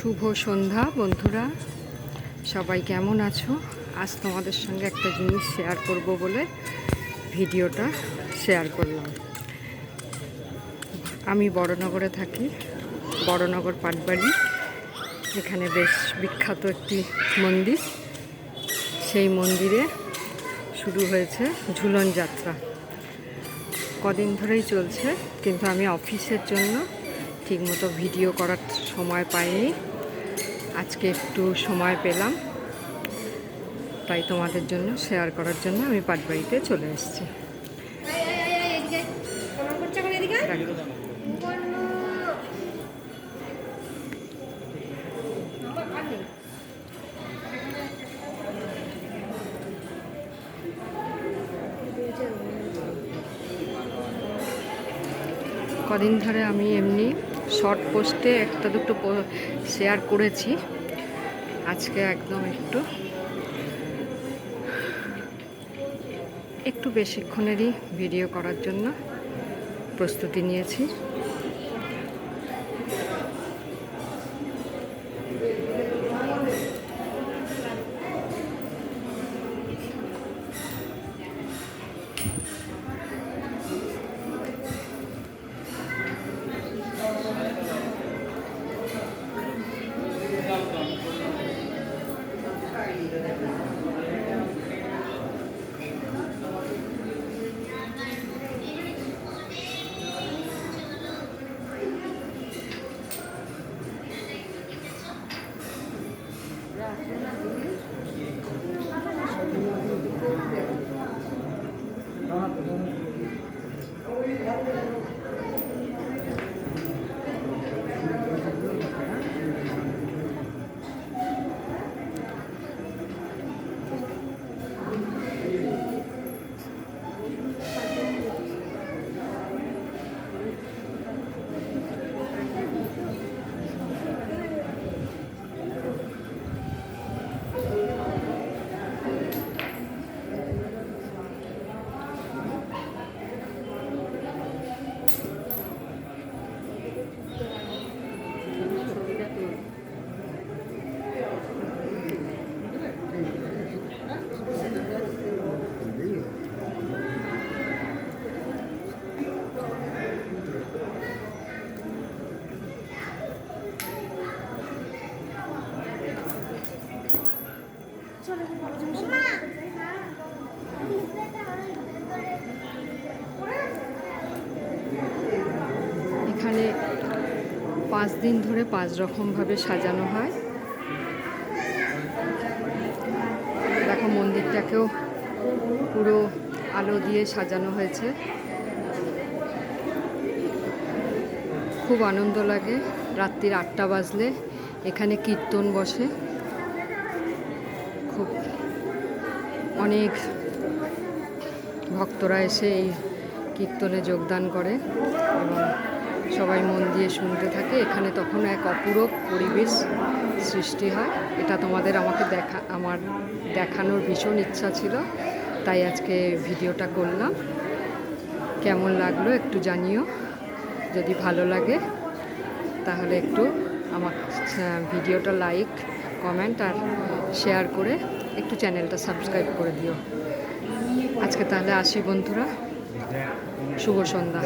শুভ সন্ধ্যা, বন্ধুরা। সবাই কেমন আছো? আজ তোমাদের সঙ্গে একটা জিনিস শেয়ার করব বলে ভিডিওটা শেয়ার করলাম। আমি বড়নগরে থাকি, বড়নগর পাটবাড়ি। এখানে বেশ বিখ্যাত একটি মন্দির। সেই মন্দিরে শুরু হয়েছে ঝুলন যাত্রা। কদিন ধরেই চলছে, কিন্তু আমি অফিসের জন্য ঠিকমতো ভিডিও করার সময় পাইনি। আজকে একটু সময় পেলাম। তাই তোমাদের জন্য শেয়ার করার জন্য আমি পাটবাড়িতে চলে এসেছি। কদিন ধরে আমি এমনি শর্ট পোস্টে একটা দুটো শেয়ার করেছি। আজকে একদম একটু একটু বেশিক্ষণেরই ভিডিও করার জন্য প্রস্তুতি নিয়েছি। এখানে পাঁচ দিন ধরে পাঁচ রকমভাবে সাজানো হয়। দেখো মন্দিরটাকেও পুরো আলো দিয়ে সাজানো হয়েছে। খুব আনন্দ লাগে, রাত্রির আটটা বাজলে এখানে কীর্তন বসে। খুব অনেক ভক্তরা এসে এই কীর্তনে যোগদান করে এবং সবাই মন দিয়ে শুনতে থাকে। এখানে তখন এক অপূরব পরিবেশ সৃষ্টি হয়। এটা তোমাদের আমাকে দেখা, আমার দেখানোর ভীষণ ইচ্ছা ছিল, তাই আজকে ভিডিওটা করলাম। কেমন লাগল একটু জানিও, যদি ভালো লাগে তাহলে একটু আমার ভিডিওটা লাইক কমেন্ট আর শেয়ার করে একটু চ্যানেলটা সাবস্ক্রাইব করে দিও। আজকে তাহলে আসি বন্ধুরা। শুভ সন্ধ্যা।